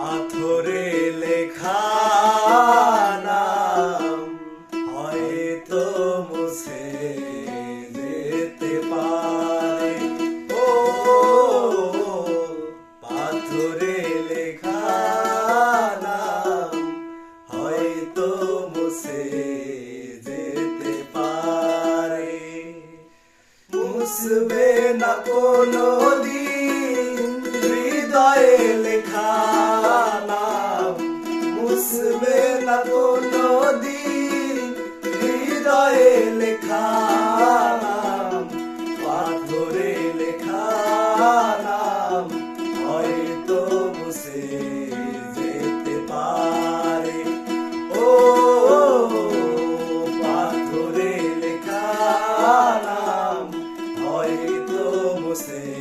পাথরে লেখা নাম হয়তো মুছে যেতে পারে। ও পাথরে লেখা নাম হয়তো মুছে যেতে পারে। মুসবে না কোনো দিন হৃদয়ে লেখা মুসবে না কোনো দিন। হৃদয়ে লেখা পাথরে লেখা নাম, হয়তো মুসে যেতে পারে। ও, পাথরে লেখা নাম, হয়তো মুসে